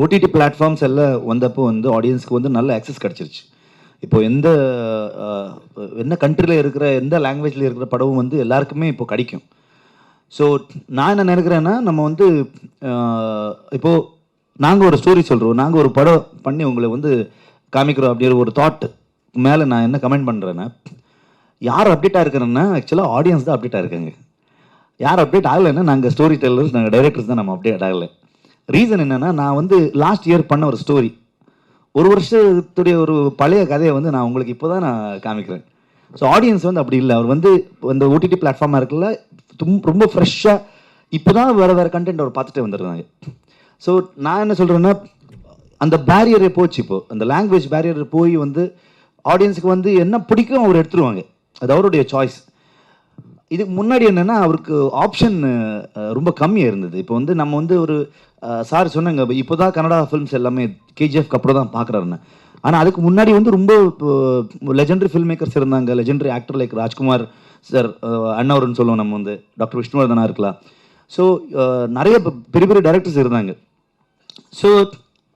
OTT platforms எல்லாம் வந்தப்போ வந்து ஆடியன்ஸ்க்கு வந்து நல்ல ஆக்சஸ் கிடச்சிருச்சு. இப்போ எந்த என்ன கண்ட்ரியில் இருக்கிற எந்த லாங்குவேஜில் இருக்கிற படமும் வந்து எல்லாருக்குமே இப்போ கிடைக்கும். ஸோ நான் என்ன நினைக்கிறேன்னா நம்ம வந்து இப்போது நாங்கள் ஒரு ஸ்டோரி சொல்கிறோம் நாங்கள் ஒரு படம் பண்ணி உங்களை வந்து காமிக்கிறோம் அப்படிங்கிற ஒரு தாட் மேலே நான் என்ன கமெண்ட் பண்ணுறேன்னா யார் அப்டேட்டாக இருக்கிறேன்னா ஆக்சுவலாக ஆடியன்ஸ் தான் அப்டேட்டாக இருக்காங்க. யார் அப்டேட் ஆகலைன்னா நாங்கள் ஸ்டோரி டெல்லர்ஸ் நாங்கள் டைரக்டர்ஸ் தான் நம்ம அப்டேட் ஆகலை. ரீசன் என்னென்னா நான் வந்து லாஸ்ட் இயர் பண்ண ஒரு ஸ்டோரி ஒரு வருஷத்துடைய ஒரு பழைய கதையை வந்து நான் உங்களுக்கு இப்போ தான் நான் காமிக்கிறேன். ஸோ ஆடியன்ஸ் வந்து அப்படி இல்லை. அவர் வந்து இந்த ஓடிடி பிளாட்ஃபார்மாக இருக்குல்ல ரொம்ப ஃப்ரெஷ்ஷாக இப்போ தான் வேறு வேறு கண்டென்ட் அவர் பார்த்துட்டே வந்துடுறாங்க ஸோ நான் என்ன சொல்கிறேன்னா அந்த பேரியரே போச்சு இப்போது அந்த லாங்குவேஜ் பேரியர் போய் வந்து ஆடியன்ஸுக்கு வந்து என்ன பிடிக்கும் அவர் எடுத்துருவாங்க. அது அவருடைய சாய்ஸ் இதுக்கு முன்னாடி என்னன்னா அவருக்கு ஆப்ஷன் ரொம்ப கம்மியாக இருந்தது. இப்போ வந்து நம்ம வந்து ஒரு சார் சொன்னாங்க இப்போ தான் கன்னடா ஃபிலிம்ஸ் எல்லாமே கேஜிஎஃப்க்கு அப்புறம் தான் பார்க்குறாருன்னு ஆனால் அதுக்கு முன்னாடி வந்து ரொம்ப லெஜெண்டரி ஃபில்ம் மேக்கர்ஸ் இருந்தாங்க. Legendary actor like Rajkumar sir அண்ணாவர்னு சொல்லுவோம் நம்ம வந்து. டாக்டர் விஷ்ணுவர்தனா இருக்கலாம். ஸோ நிறைய பெ- பெரிய பெரிய டேரக்டர்ஸ் இருந்தாங்க. ஸோ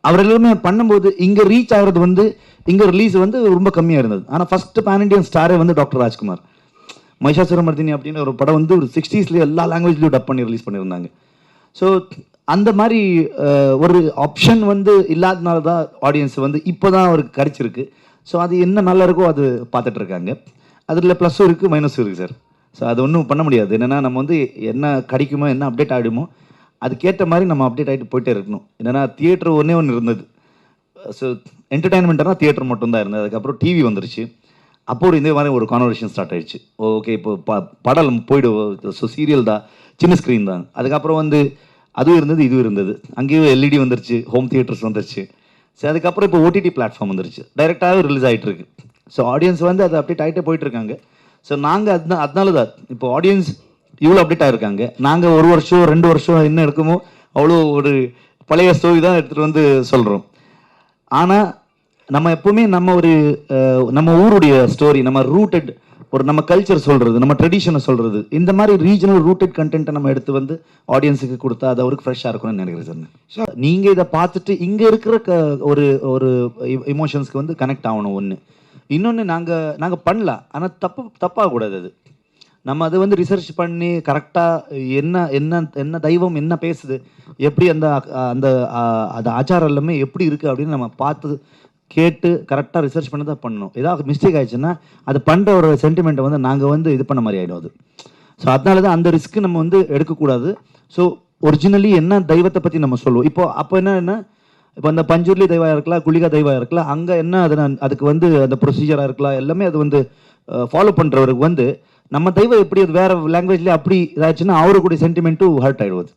அவர் எல்லாருமே பண்ணும்போது இங்கே ரீச் ஆகிறது வந்து இங்கே ரிலீஸ் வந்து ரொம்ப கம்மியாக இருந்தது. ஆனால் ஃபஸ்ட்டு பேன் இண்டியன் ஸ்டாரே வந்து டாக்டர் ராஜ்குமார். மகிஷாசுரமர்தினி அப்படின்னு ஒரு படம் வந்து ஒரு சிக்ஸ்டீஸ்லேயே எல்லா லாங்குவேஜ்லையும் டப் பண்ணி ரிலீஸ் பண்ணியிருந்தாங்க. ஸோ அந்த மாதிரி ஒரு ஆப்ஷன் வந்து இல்லாதனால தான் ஆடியன்ஸ் வந்து இப்போ தான் அவருக்கு கிடைச்சிருக்கு. ஸோ அது என்ன நல்லா இருக்கோ அது பார்த்துட்டு இருக்காங்க. அதில் ப்ளஸ்ஸும் இருக்குது மைனஸும் இருக்குது சார் ஸோ அது ஒன்றும் பண்ண முடியாது. என்னென்னா நம்ம வந்து என்ன கிடைக்குமோ என்ன அப்டேட் ஆகிடுமோ அதுக்கேற்ற மாதிரி நம்ம அப்டேட் ஆகிட்டு போயிட்டே இருக்கணும். என்னென்னா தியேட்டர் ஒன்றே ஒன்று இருந்தது. ஸோ என்டர்டைன்மெண்ட்னா தியேட்டர் மட்டும்தான் இருந்தது. அதுக்கப்புறம் டிவி வந்துருச்சு. அப்போ ஒரு இந்த மாதிரி ஒரு கான்வர்சேஷன் ஸ்டார்ட் ஆயிடுச்சு. ஓகே இப்போ ப படம் போயிடும் ஸோ சீரியல் தான் சின்ன ஸ்க்ரீன் தான். அதுக்கப்புறம் வந்து அதுவும் இருந்தது இதுவும் இருந்தது. அங்கேயும் எல்இடி வந்துருச்சு ஹோம் தியேட்டர்ஸ் வந்துருச்சு. சரி அதுக்கப்புறம் இப்போ ஓடிடி பிளாட்ஃபார்ம் வந்துருச்சு. டைரெக்டாகவே ரிலீஸ் ஆகிட்டு இருக்கு ஸோ ஆடியன்ஸ் வந்து அது அப்டேட் ஆகிட்டே போயிட்டுருக்காங்க. ஸோ நாங்கள் அதுதான் அதனால தான் இப்போ ஆடியன்ஸ் இவ்வளோ அப்டேட் ஆகிருக்காங்க நாங்கள் ஒரு வருஷம் ரெண்டு வருஷம் என்ன இருக்குமோ அவ்வளோ ஒரு பழைய ஸ்டோரி தான் எடுத்துகிட்டு வந்து சொல்கிறோம் ஆனால் நம்ம எப்பவுமே நம்ம ஒரு நம்ம ஊருடைய ஸ்டோரி நம்ம ரூட்டட் ஒரு நம்ம கல்ச்சர் சொல்கிறது நம்ம ட்ரெடிஷனை சொல்கிறது இந்த மாதிரி ரீஜனல் ரூட்டட் கண்டென்ட்டை நம்ம எடுத்து வந்து ஆடியன்ஸுக்கு கொடுத்தா அது அவருக்கு ஃப்ரெஷ்ஷாக இருக்கும்னு நினைக்கிறேன் சார் நீங்கள் இதை பார்த்துட்டு இங்கே இருக்கிற க ஒரு ஒரு e, இமோஷன்ஸ்க்கு வந்து கனெக்ட் ஆகணும் ஒன்று இன்னொன்று நாங்கள் நாங்கள் பண்ணலாம். ஆனால் தப்பு தப்பாகக்கூடாது அது. நம்ம அது வந்து ரிசர்ச் பண்ணி கரெக்டாக என்ன என்ன என்ன தெய்வம் என்ன பேசுது எப்படி அந்த அந்த அது ஆச்சாரம் எல்லாமே எப்படி இருக்குது அப்படின்னு நம்ம பார்த்து கேட்டு கரெக்டாக ரிசர்ச் பண்ணி தான் பண்ணணும். ஏதாவது மிஸ்டேக் ஆயிடுச்சுன்னா அது பண்ணுற ஒரு சென்டிமெண்ட்டை வந்து நாங்கள் வந்து இது பண்ண மாதிரி ஆகிடும் அது. ஸோ அதனால தான் அந்த ரிஸ்க்கு நம்ம வந்து எடுக்கக்கூடாது. ஸோ ஒரிஜினலி என்ன தெய்வத்தை பற்றி நம்ம சொல்லுவோம்? இப்போ அப்போ என்ன என்ன? இப்போ அந்த பஞ்சுர்லி தெய்வம் இருக்கலாம் குளிகா தெய்வம் இருக்கலாம் அங்கே என்ன அது நான் அதுக்கு வந்து அந்த ப்ரொசீஜராக இருக்கலாம்? எல்லாமே அது வந்து ஃபாலோ பண்ணுறவருக்கு வந்து நம்ம தெய்வம் எப்படி அது வேற லாங்குவேஜ்லேயே அப்படி இதாச்சுன்னா அவருக்குடைய சென்டிமெண்ட்டும் ஹர்ட் ஆகிடுவது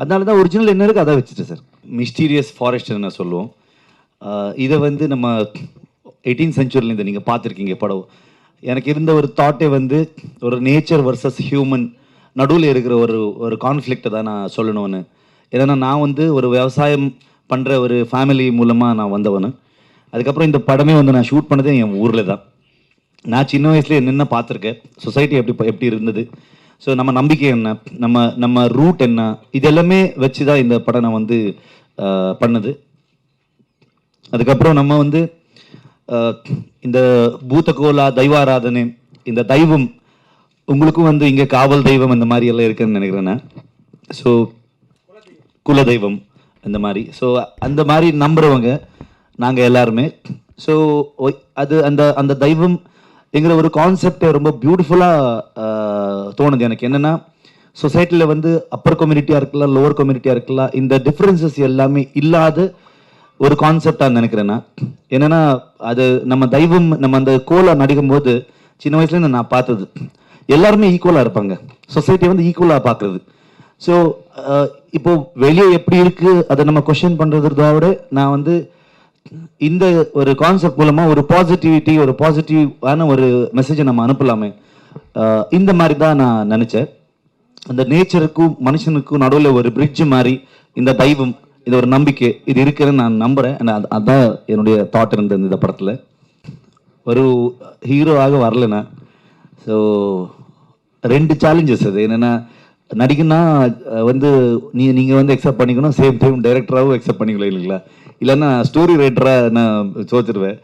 அதனால தான் ஒரிஜினல் என்ன இருக்குது அதை வச்சுட்டு சார். மிஸ்டீரியஸ் ஃபாரஸ்ட் என்ன சொல்லுவோம். இதை வந்து நம்ம எயிட்டீன் செஞ்சுரிலேருந்து நீங்கள் பார்த்துருக்கீங்க படம். எனக்கு இருந்த ஒரு தாட்டே வந்து ஒரு நேச்சர் வர்சஸ் ஹியூமன் நடுவில் இருக்கிற ஒரு ஒரு கான்ஃப்ளிக்ட்டை தான் நான் சொல்லணும்னு. ஏன்னா நான் வந்து ஒரு விவசாயம் பண்ணுற ஒரு ஃபேமிலி மூலமாக நான் வந்தவனு. அதுக்கப்புறம் இந்த படமே வந்து நான் ஷூட் பண்ணதே என் ஊரில் தான். நான் சின்ன வயசுல என்னென்ன பார்த்துருக்கேன் சொசைட்டி எப்படி எப்படி இருந்தது ஸோ நம்ம நம்பிக்கை என்ன நம்ம நம்ம ரூட் என்ன இதெல்லாமே வச்சு தான் இந்த படம் நான் வந்து பண்ணது. அதுக்கப்புறம் நம்ம வந்து இந்த பூத்தகோலா தெய்வாராதனை இந்த தெய்வம் உங்களுக்கும் வந்து இங்கே காவல் தெய்வம் இந்த மாதிரி எல்லாம் இருக்குன்னு நினைக்கிறேன் நான். ஸோ குலதெய்வம் இந்த மாதிரி. ஸோ அந்த மாதிரி நம்புறவங்க நாங்கள் எல்லாருமே. ஸோ அது அந்த அந்த தெய்வம் எங்கிற ஒரு கான்செப்டை ரொம்ப பியூட்டிஃபுல்லாக தோணுது. எனக்கு என்னென்னா சொசைட்டியில் வந்து அப்பர் கம்யூனிட்டியாக இருக்கலாம் லோவர் கம்யூனிட்டியாக இருக்கலாம் இந்த டிஃப்ரென்சஸ் எல்லாமே இல்லாத ஒரு கான்செப்டாக நினைக்கிறேன்னா என்னென்னா அது நம்ம தெய்வம் நம்ம அந்த கோலாக நடிக்கும் போது சின்ன வயசுலேருந்து நான் பார்த்தது. எல்லாருமே ஈக்குவலாக இருப்பாங்க. சொசைட்டி வந்து ஈக்குவலாக பார்க்குறது. ஸோ இப்போ வெளியே எப்படி இருக்குது அதை நம்ம கொஷின் பண்றதை விட நான் வந்து இந்த ஒரு கான்செப்ட் மூலமாக ஒரு பாசிட்டிவிட்டி ஒரு பாசிட்டிவான ஒரு மெசேஜை நம்ம அனுப்பலாமே. இந்த மாதிரி தான் நான் நினச்சேன். அந்த நேச்சருக்கும் மனுஷனுக்கும் நடுவில் ஒரு பிரிட்ஜ் மாதிரி இந்த தெய்வம் இது ஒரு நம்பிக்கை. இது இருக்குதுன்னு நான் நம்புறேன். அது- அதான் என்னுடைய தாட் இருந்தது இந்த படத்தில். ஒரு ஹீரோவாக வரலண்ணா ஸோ ரெண்டு சேலஞ்சஸ் அது. என்னென்னா நடிக்குன்னா வந்து நீ நீங்கள் வந்து அக்செப்ட் பண்ணிக்கணும் சேம் டைம் டைரக்டராகவும் அக்செப்ட் பண்ணிக்கலாம் இல்லைங்களா? இல்லைன்னா ஸ்டோரி ரைட்டராக நான் சோச்சிருவேன்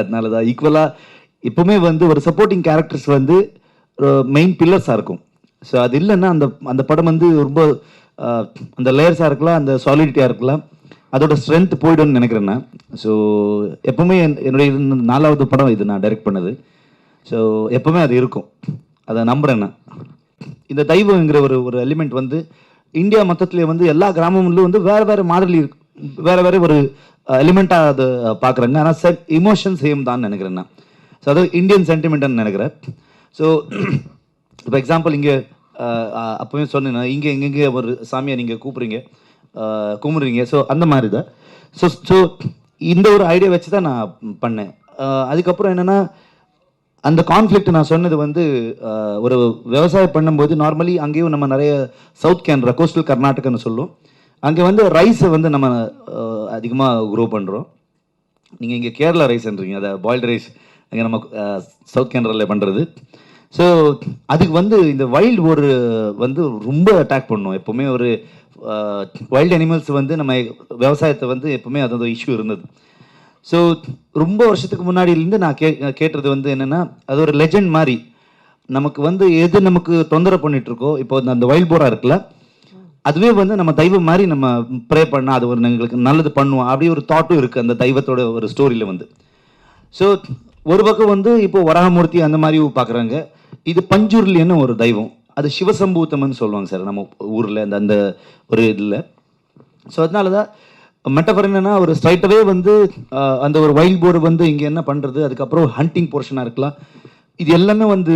அதனால தான் ஈக்குவலாக இப்போவுமே வந்து ஒரு சப்போர்ட்டிங் கேரக்டர்ஸ் வந்து மெயின் பில்லர்ஸாக இருக்கும். ஸோ அது இல்லைன்னா அந்த அந்த படம் வந்து ரொம்ப அந்த லேயர்ஸாக இருக்கலாம் அந்த சாலிடிட்டியாக இருக்கலாம். அதோட ஸ்ட்ரென்த் போய்டும்னு நினைக்கிறேன் நான். ஸோ எப்பவுமே என்னுடைய இது நாலாவது படம் இது நான் டைரக்ட் பண்ணது. ஸோ எப்பவுமே அது இருக்கும். அதை நம்புகிறேன் நான். இந்த தெய்வங்கிற ஒரு ஒரு எலிமெண்ட் வந்து இந்தியா மொத்தத்துலேயே வந்து எல்லா கிராமங்களும் வந்து வேறு வேறு மாதிரி இருக்கு. வேறு வேறு ஒரு எலிமெண்ட்டாக அதை பார்க்குறாங்க ஆனால் செட் இமோஷன் சேம் தான் நினைக்கிறேன் நான். ஸோ அது இந்தியன் சென்டிமெண்ட்னு நினைக்கிறேன். ஸோ இப்போ எக்ஸாம்பிள் இங்கே அப்போவே சொன்னேன் இங்கே எங்கெங்கே ஒரு சாமியை நீங்கள் கூப்பிடுறீங்க. கும்பிட்றீங்க கும்பிடுறீங்க. ஸோ அந்த மாதிரி தான் ஸோ ஸோ இந்த ஒரு ஐடியா வச்சு தான் நான் பண்ணேன். அதுக்கப்புறம் என்னென்னா அந்த கான்ஃப்ளிக்ட் நான் சொன்னது வந்து ஒரு விவசாயம் பண்ணும்போது நார்மலி அங்கேயும் நம்ம நிறைய சவுத் கேன்ரா கோஸ்டல் கர்நாடகான்னு சொல்லுவோம் அங்கே வந்து ரைஸை வந்து நம்ம அதிகமாக க்ரோ பண்ணுறோம் நீங்கள் இங்கே கேரளா ரைஸ்ன்றீங்க அதை பாயில்டு ரைஸ் அங்கே நம்ம சவுத் கேனராவில் பண்ணுறது ஸோ அதுக்கு வந்து இந்த வைல்டு ஒரு வந்து ரொம்ப அட்டாக் பண்ணும். எப்போவுமே ஒரு வைல்டு அனிமல்ஸ் வந்து நம்ம விவசாயத்தை வந்து எப்போவுமே அது ஒரு இஷ்யூ இருந்தது. ஸோ ரொம்ப வருஷத்துக்கு முன்னாடியிலேருந்து நான் கே கேட்டது வந்து என்னென்னா அது ஒரு லெஜெண்ட் மாதிரி. நமக்கு வந்து எது நமக்கு தொந்தரவு பண்ணிகிட்ருக்கோ இப்போ அந்த- அந்த வைல்ட் போரா இருக்குல்ல அதுவே வந்து நம்ம தெய்வம் மாதிரி நம்ம ப்ரே பண்ணால் அது ஒரு எங்களுக்கு நல்லது பண்ணுவோம் அப்படி ஒரு தாட்டும் இருக்குது அந்த தெய்வத்தோட ஒரு ஸ்டோரியில் வந்து. ஸோ ஒரு பக்கம் வந்து இப்போ வராகமூர்த்தி அந்த மாதிரி பார்க்குறாங்க. இது பஞ்சுருளின்னு ஒரு தெய்வம்? அது சிவசம்பூத்தம்னு சொல்லுவாங்க சார் நம்ம ஊரில் அந்த அந்த ஒரு இதில். ஸோ அதனால தான் மெட்டஃபர் என்னென்னா ஒரு ஸ்ட்ரைட்டவே வந்து அந்த ஒரு வைல்ட் போர்டு வந்து இங்கே என்ன பண்ணுறது அதுக்கப்புறம் ஹண்டிங் போர்ஷனாக இருக்கலாம். இது எல்லாமே வந்து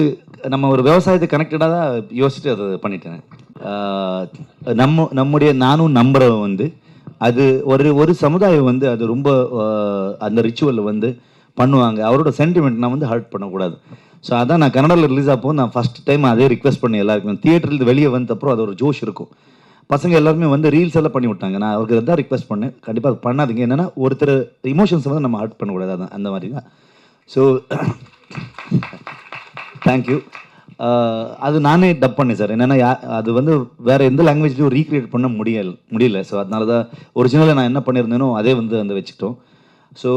நம்ம ஒரு விவசாயத்தை கனெக்டடாக தான் யோசிச்சுட்டு அதை பண்ணிட்டேன். நம்ம நம்முடைய நானும் நம்புகிறவன் வந்து அது ஒரு ஒரு சமுதாயம் வந்து அது ரொம்ப அந்த ரிச்சுவலில் வந்து பண்ணுவாங்க. அவரோட சென்டிமெண்ட் நான் வந்து ஹர்ட் பண்ணக்கூடாது. ஸோ அதான் நான் கன்னடாவில் ரிலீஸ் ஆகும் நான் ஃபர்ஸ்ட் டைம் அதே ரிக்வெஸ்ட் பண்ணி எல்லாருக்குமே. தியேட்டர்லேருந்து வெளியே வந்த அப்புறம் அது ஒரு ஜோஷ் இருக்கும். பசங்க எல்லாருமே வந்து ரீல்ஸ் எல்லாம் பண்ணி விட்டாங்க. நான் அவருக்கு தான் ரிக்வஸ்ட் பண்ணேன். கண்டிப்பாக பண்ணாதீங்க. என்னென்னா ஒருத்தர் இமோஷன்ஸ் வந்து நம்ம ஹர்ட் பண்ணக்கூடாது. அதான் அந்த மாதிரி தான். ஸோ தேங்க்யூ அது நானே டப் பண்ணேன் சார் என்னென்னா அது வந்து வேறு எந்த லாங்குவேஜ்லையும் ரீக்ரியேட் பண்ண முடியல முடியல. ஸோ அதனால தான் ஒரிஜினலாக நான் என்ன பண்ணியிருந்தேனோ அதே வந்து அந்த வச்சுட்டோம் ஸோ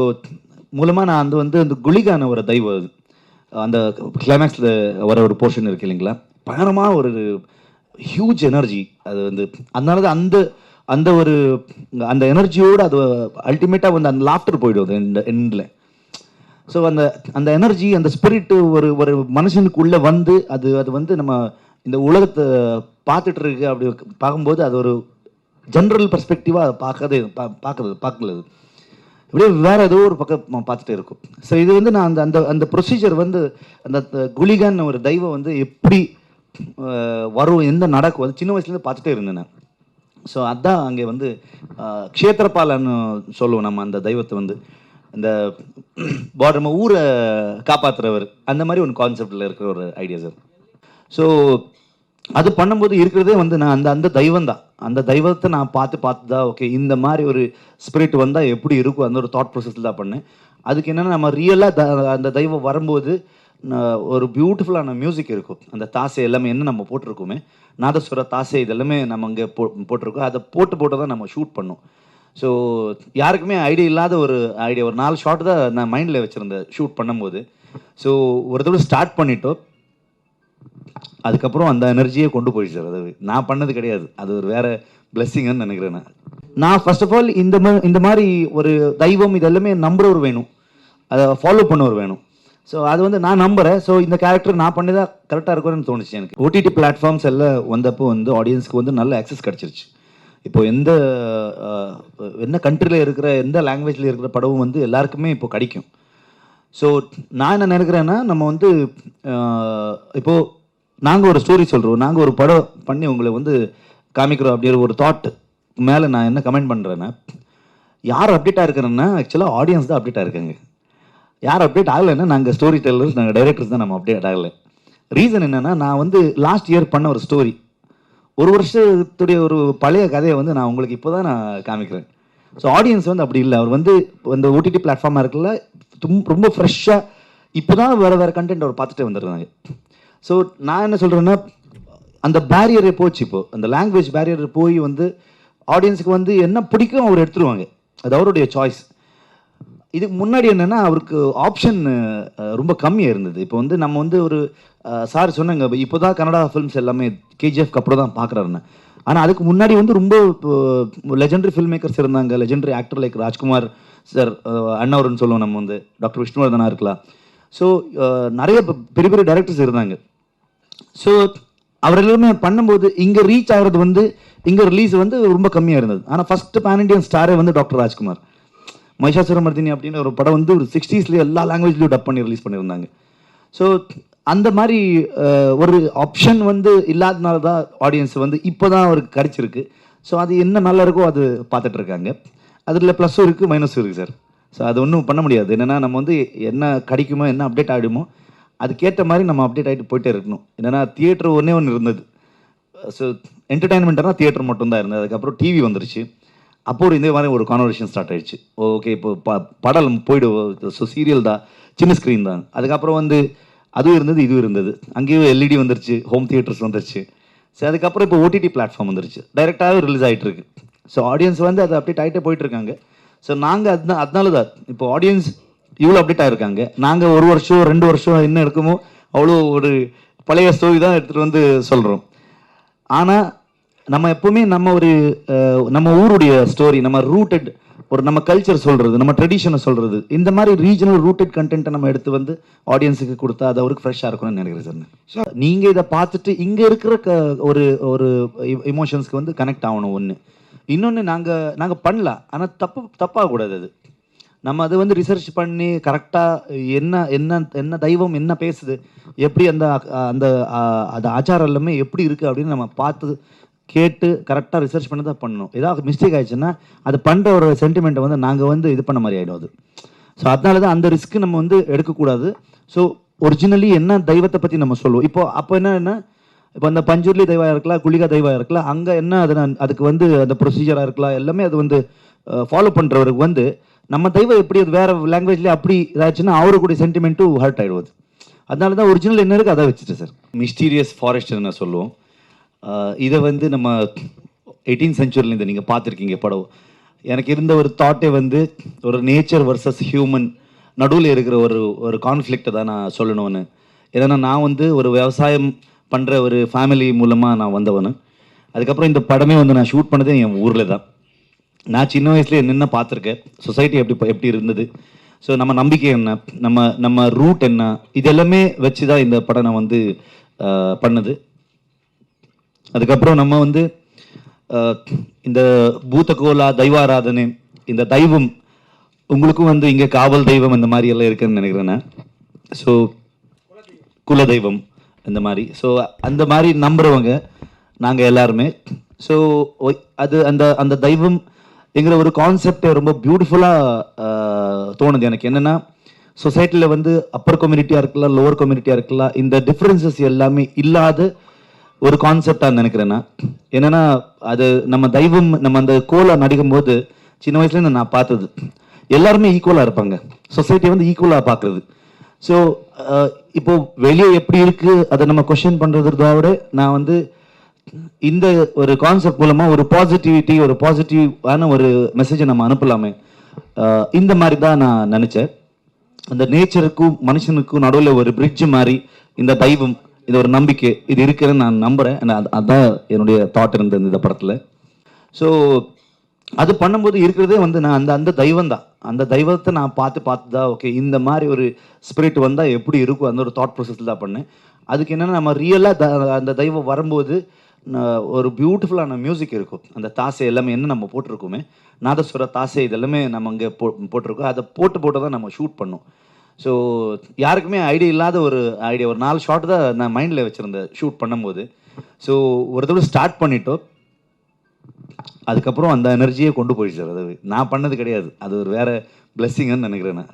மூலமாக நான் அந்த வந்து அந்த குளிகான ஒரு தெய்வம் அது அந்த கிளைமேக்ஸில் வர ஒரு போர்ஷன் இருக்கு இல்லைங்களா? பயங்கரமாக ஒரு ஹியூஜ் எனர்ஜி அது வந்து அதனால தான் அந்த அந்த ஒரு அந்த எனர்ஜியோடு அது அல்டிமேட்டாக வந்து அந்த லாஃப்டர் போயிடுவது அது இந்த எண்டில் ஸோ அந்த அந்த எனர்ஜி அந்த ஸ்பிரிட்டு ஒரு ஒரு மனுஷனுக்குள்ளே வந்து அது அது வந்து நம்ம இந்த உலகத்தை பார்த்துட்டு இருக்கு அப்படி பார்க்கும்போது அது ஒரு ஜென்ரல் பெர்ஸ்பெக்டிவாக பார்க்கறதே பா பார்க்கறது பார்க்கல அப்படியே வேற ஏதோ ஒரு பக்கம் பார்த்துட்டே இருக்கும். ஸோ இது வந்து நான் அந்த அந்த அந்த ப்ரொசீஜர் வந்து அந்த குலிகான் ஒரு தெய்வம் வந்து எப்படி வரும் எந்த நடக்கும் அது சின்ன வயசுலேருந்து பார்த்துட்டே இருந்தேன் நான். ஸோ அதான் அங்கே வந்து க்ஷேத்திரபாலன்னு சொல்லுவோம் நம்ம அந்த தெய்வத்தை வந்து. இந்த பார் நம்ம ஊரை காப்பாற்றுறவர் அந்த மாதிரி ஒன்று கான்செப்டில் இருக்கிற ஒரு ஐடியா சார் ஸோ அது பண்ணும்போது இருக்கிறதே வந்து நான் அந்த அந்த தெய்வம் தான் அந்த தெய்வத்தை நான் பார்த்து பார்த்து தான் ஓகே இந்த மாதிரி ஒரு ஸ்பிரிட் வந்தால் எப்படி இருக்கும்? அந்த ஒரு தாட் ப்ராசஸில் தான் பண்ணேன். அதுக்கு என்னென்னா நம்ம ரியலாக அந்த தெய்வம் வரும்போது நான் ஒரு பியூட்டிஃபுல்லான மியூசிக் இருக்கும். அந்த தாசை எல்லாமே என்ன நம்ம போட்டிருக்கோமே நாதஸ்வர தாசை இதெல்லாமே நம்ம அங்கே போ போட்டிருக்கோம். அதை போட்டு போட்டு தான் நம்ம ஷூட் பண்ணோம். ஸோ யாருக்குமே ஐடியா இல்லாத ஒரு ஐடியா ஒரு நாலு ஷாட் தான் நான் மைண்டில் வச்சுருந்தேன் ஷூட் பண்ணும்போது. ஸோ ஒரு தடவை ஸ்டார்ட் பண்ணிட்டோம். அதுக்கப்புறம் அந்த எனர்ஜியே கொண்டு போயிடுச்சு சார். அது நான் பண்ணது கிடையாது. அது ஒரு வேற பிளெஸ்ஸிங்னு நினைக்கிறேன் நான். நான் ஃபர்ஸ்ட் ஆஃப் ஆல் இந்த மா இந்த மாதிரி ஒரு தெய்வம் இதெல்லாமே நம்புறவர் வேணும். அதை ஃபாலோ பண்ணவர் வேணும். ஸோ அது வந்து நான் நம்புகிறேன் ஸோ இந்த கேரக்டர் நான் பண்ணி தான் கரெக்டாக இருக்கும்னு தோணுச்சு எனக்கு. ஓடிடி பிளாட்ஃபார்ம்ஸ் எல்லாம் வந்தப்போ வந்து ஆடியன்ஸ்க்கு வந்து நல்ல ஆக்சஸ் கிடச்சிருச்சு. இப்போ எந்த என்ன கண்ட்ரியில் இருக்கிற எந்த லாங்குவேஜில் இருக்கிற படமும் வந்து எல்லாருக்குமே இப்போ கிடைக்கும். ஸோ நான் என்ன நினைக்கிறேன்னா நம்ம வந்து இப்போது நாங்கள் ஒரு ஸ்டோரி சொல்கிறோம் நாங்கள் ஒரு படம் பண்ணி உங்களை வந்து காமிக்கிறோம் அப்படிங்கிற ஒரு தாட் மேலே நான் என்ன கமெண்ட் பண்ணுறேன்னா யார் அப்டேட்டாக இருக்கிறேன்னா ஆக்சுவலாக ஆடியன்ஸ் தான் அப்டேட்டாக இருக்காங்க. யார் அப்டேட் ஆகலைன்னா நாங்கள் ஸ்டோரி டெல்லர்ஸ் நாங்கள் டைரக்டர்ஸ் தான் நம்ம அப்டேட் ஆகலை. ரீசன் என்னென்னா நான் வந்து லாஸ்ட் இயர் பண்ண ஒரு ஸ்டோரி ஒரு வருஷத்துடைய ஒரு பழைய கதையை வந்து நான் உங்களுக்கு இப்போ தான் நான் காமிக்கிறேன். ஸோ ஆடியன்ஸ் வந்து அப்படி இல்லை. அவர் வந்து இந்த ஓடிடி பிளாட்ஃபார்மாக இருக்குல்ல ரொம்ப ஃப்ரெஷ்ஷாக இப்போ தான் வேறு வேறு கண்டென்ட் அவர் பார்த்துட்டே வந்துடுறாங்க. ஸோ நான் என்ன சொல்கிறேன்னா அந்த பேரியரே போச்சு இப்போது அந்த லாங்குவேஜ் பேரியர் போய் வந்து ஆடியன்ஸுக்கு வந்து என்ன பிடிக்கும் அவர் எடுத்துருவாங்க. அது அவருடைய சாய்ஸ் இதுக்கு முன்னாடி என்னன்னா அவருக்கு ஆப்ஷன் ரொம்ப கம்மியாக இருந்தது. இப்போ வந்து நம்ம வந்து ஒரு சார் சொன்னாங்க இப்போ தான் கன்னடா ஃபிலிம்ஸ் எல்லாமே கேஜிஎஃப்க்கு அப்புறம் தான் பார்க்குறாருன்னு ஆனால் அதுக்கு முன்னாடி வந்து ரொம்ப லெஜெண்டரி ஃபில்ம் மேக்கர்ஸ் இருந்தாங்க. Legendary actor like Rajkumar sir அண்ணவர்னு சொல்லுவோம் நம்ம வந்து. டாக்டர் விஷ்ணுவர்தனா இருக்கலாம். ஸோ நிறைய பெ- பெரிய பெரிய டைரக்டர்ஸ் இருந்தாங்க. ஸோ அவர் எல்லாமே பண்ணும்போது இங்கே ரீச் ஆகிறது வந்து இங்கே ரிலீஸ் வந்து ரொம்ப கம்மியாக இருந்தது. ஆனால் ஃபஸ்ட்டு பேன் இண்டியன் ஸ்டாரே வந்து டாக்டர் ராஜ்குமார் மகிஷாசுரமர்தினி அப்படின்னு ஒரு படம் வந்து ஒரு சிக்ஸ்டீஸ்லேயே எல்லா லாங்குவேஜ்லையும் டப் பண்ணி ரிலீஸ் பண்ணியிருந்தாங்க. ஸோ அந்த மாதிரி ஒரு ஆப்ஷன் வந்து இல்லாதனால தான் ஆடியன்ஸ் வந்து இப்போ தான் அவருக்கு கிடச்சிருக்கு. ஸோ அது என்ன நல்லா இருக்கோ அது பார்த்துட்டு இருக்காங்க. அதில் ப்ளஸ்ஸும் இருக்குது மைனஸும் இருக்குது சார் ஸோ அது ஒன்றும் பண்ண முடியாது. என்னென்னா நம்ம வந்து என்ன கிடைக்குமோ என்ன அப்டேட் ஆகிடுமோ அதுக்கேற்ற மாதிரி நம்ம அப்டேட் ஆகிட்டு போயிட்டே இருக்கணும். என்னென்னா தியேட்டர் ஒன்றே ஒன்று இருந்தது. ஸோ என்டர்டைன்மெண்ட்னா தியேட்டர் மட்டும்தான் இருந்தது. அதுக்கப்புறம் டிவி வந்துருச்சு. அப்போ ஒரு இதே மாதிரி ஒரு கான்வர்சேஷன் ஸ்டார்ட் ஆயிடுச்சு. ஓகே இப்போ ப படம் போய்டு ஸோ சீரியல் தான் சின்ன ஸ்க்ரீன் தான். அதுக்கப்புறம் வந்து அதுவும் இருந்தது இதுவும் இருந்தது. அங்கேயும் எல்இடி வந்துருச்சு ஹோம் தியேட்டர்ஸ் வந்துருச்சு. சரி அதுக்கப்புறம் இப்போ ஓடிடி பிளாட்ஃபார்ம் வந்துருச்சு. டைரெக்டாகவே ரிலீஸ் ஆகிட்டு இருக்கு ஸோ ஆடியன்ஸ் வந்து அது அப்டேட் ஆகிட்டே போயிட்டு இருக்காங்க ஸோ நாங்கள் அதுதான் அதனால தான் இப்போ ஆடியன்ஸ் இவ்வளோ அப்டேட் ஆகிருக்காங்க நாங்கள் ஒரு வருஷம் ரெண்டு வருஷம் என்ன இருக்குமோ அவ்வளோ ஒரு பழைய ஸ்டோரி தான் எடுத்துகிட்டு வந்து சொல்கிறோம் ஆனால் நம்ம எப்பவுமே நம்ம ஒரு நம்ம ஊருடைய ஸ்டோரி நம்ம ரூட்டட் ஒரு நம்ம கல்ச்சர் சொல்றது நம்ம ட்ரெடிஷனை சொல்றது இந்த மாதிரி ரீஜனல் ரூட்டட் கண்டென்ட்டை நம்ம எடுத்து வந்து ஆடியன்ஸுக்கு கொடுத்தா அது அவருக்கு ஃப்ரெஷ்ஷாக இருக்கும்னு நினைக்கிறேன் சார் நீங்கள் இதை பார்த்துட்டு இங்கே இருக்கிற க ஒரு ஒரு இமோஷன்ஸ்க்கு வந்து கனெக்ட் ஆகணும் ஒன்று இன்னொன்று நாங்கள் நாங்கள் பண்ணலாம் ஆனால் தப்பு தப்பாகக்கூடாது அது. நம்ம அது வந்து ரிசர்ச் பண்ணி கரெக்டாக என்ன என்ன என்ன தெய்வம் என்ன பேசுது எப்படி அந்த அந்த அந்த ஆச்சாரம் எல்லாமே எப்படி இருக்குது அப்படின்னு நம்ம பார்த்து கேட்டு கரெக்டாக ரிசர்ச் பண்ணி தான் பண்ணணும். ஏதாவது மிஸ்டேக் ஆயிடுச்சுன்னா அது பண்ணுற ஒரு சென்டிமெண்ட்டை வந்து நாங்கள் வந்து இது பண்ண மாதிரி ஆகிடும் அது. ஸோ அதனால தான் அந்த ரிஸ்க்கு நம்ம வந்து எடுக்கக்கூடாது. ஸோ ஒரிஜினலி என்ன தெய்வத்தை பற்றி நம்ம சொல்லுவோம்? இப்போ அப்போ என்ன என்ன? இப்போ அந்த பஞ்சூர்லி தெய்வம் இருக்கலாம் குளிகா தெய்வம் இருக்கலாம் அங்கே என்ன அது அதுக்கு வந்து அந்த ப்ரொசீஜராக இருக்கலாம் எல்லாமே அது வந்து ஃபாலோ பண்ணுறவருக்கு வந்து நம்ம தெய்வம் எப்படி அது வேற லாங்குவேஜ்லேயே அப்படி இதாச்சுன்னா அவரு கூட சென்டிமெண்ட்டும் ஹர்ட் ஆயிடுவது. அதனால தான் ஒரிஜினல் என்ன இருக்கு அதை வச்சுட்டு சார் மிஸ்டீரியஸ் ஃபாரஸ்ட் நான் சொல்லுவோம். இதை வந்து நம்ம எயிட்டீன் செஞ்சுரிலேருந்து நீங்கள் பார்த்துருக்கீங்க படம். எனக்கு இருந்த ஒரு தாட்டே வந்து ஒரு நேச்சர் வர்சஸ் ஹியூமன் நடுவில் இருக்கிற ஒரு ஒரு கான்ஃப்ளிக்ட்டை தான் நான் சொல்லணும்னு. ஏன்னா நான் வந்து ஒரு விவசாயம் பண்ணுற ஒரு ஃபேமிலி மூலமாக நான் வந்தவனு. அதுக்கப்புறம் இந்த படமே வந்து நான் ஷூட் பண்ணதே என் ஊரில் தான் நான் சின்ன வயசுல நின்று பார்த்துருக்கேன். சொசைட்டி எப்படி எப்படி இருந்தது? ஸோ நம்ம நம்பிக்கை என்ன? நம்ம நம்ம ரூட் என்ன? இது எல்லாமே வச்சு தான் இந்த படம் நான் வந்து பண்ணுது. அதுக்கப்புறம் நம்ம வந்து இந்த பூத்தகோலா தெய்வாராதனை இந்த தெய்வம் உங்களுக்கும் வந்து இங்கே காவல் தெய்வம் இந்த மாதிரி எல்லாம் இருக்குன்னு நினைக்கிறேன் நான். ஸோ குலதெய்வம் இந்த மாதிரி. ஸோ அந்த மாதிரி நம்புறவங்க நாங்கள் எல்லாருமே. ஸோ அது அந்த அந்த தெய்வம் என்கிற ஒரு கான்செப்டை ரொம்ப பியூட்டிஃபுல்லாக தோணுது. எனக்கு என்னென்னா சொசைட்டியில் வந்து அப்பர் கம்யூனிட்டியாக இருக்கலாம் லோவர் கம்யூனிட்டியாக இருக்கலாம் இந்த டிஃப்ரென்சஸ் எல்லாமே இல்லாத ஒரு கான்செப்டாக நினைக்கிறேன் நான் அது நம்ம தெய்வம் நம்ம அந்த கோலை நடிக்கும் போது சின்ன வயசுலேருந்து நான் பார்த்தது. எல்லாருமே ஈக்குவலாக இருப்பாங்க. சொசைட்டி வந்து ஈக்குவலாக பார்க்குறது. ஸோ இப்போது வெளியே எப்படி இருக்குது அதை நம்ம கொஷின் பண்ணுறதுதோட நான் வந்து இந்த ஒரு கான்செப்ட் மூலமாக ஒரு பாசிட்டிவிட்டி ஒரு பாசிட்டிவான ஒரு மெசேஜை நம்ம அனுப்பலாமே. இந்த மாதிரி தான் நான் நினச்சேன். அந்த நேச்சருக்கும் மனுஷனுக்கும் நடுவில் ஒரு பிரிட்ஜ் மாதிரி இந்த தெய்வம் இந்த ஒரு நம்பிக்கை இது இருக்குன்னு நான் நம்புறேன். and அது- அதான் என்னுடைய தாட் இருந்தது இந்த படத்தில். ஸோ அது பண்ணும்போது இருக்கிறதே வந்து நான் அந்த அந்த தெய்வம் தான். அந்த தெய்வத்தை நான் பார்த்து பார்த்து தான் ஓகே இந்த மாதிரி ஒரு ஸ்பிரிட் வந்தால் எப்படி இருக்கும்? அந்த ஒரு தாட் ப்ராசஸில் தான் பண்ணேன். அதுக்கு என்னென்னா நம்ம ரியலாக அந்த தெய்வம் வரும்போது ஒரு பியூட்டிஃபுல்லான மியூசிக் இருக்கும். அந்த தாசை எல்லாமே என்ன நம்ம போட்டிருக்கோமே நாதஸ்வர தாசை இது எல்லாமே நம்ம அங்கே போ போட்டிருக்கோம். அதை போட்டு போட்டு தான் நம்ம ஷூட் பண்ணோம். ஸோ யாருக்குமே ஐடியா இல்லாத ஒரு ஐடியா ஒரு நாலு ஷாட் தான் நான் மைண்டில் வச்சுருந்தேன் ஷூட் பண்ணும்போது. ஸோ ஒரு தடவை ஸ்டார்ட் பண்ணிட்டோம். அதுக்கப்புறம் அந்த எனர்ஜியே கொண்டு போயிடுச்சு சார். அது நான் பண்ணது கிடையாது. அது ஒரு வேறு பிளெஸ்ஸிங்னு நினைக்கிறேன் நான்.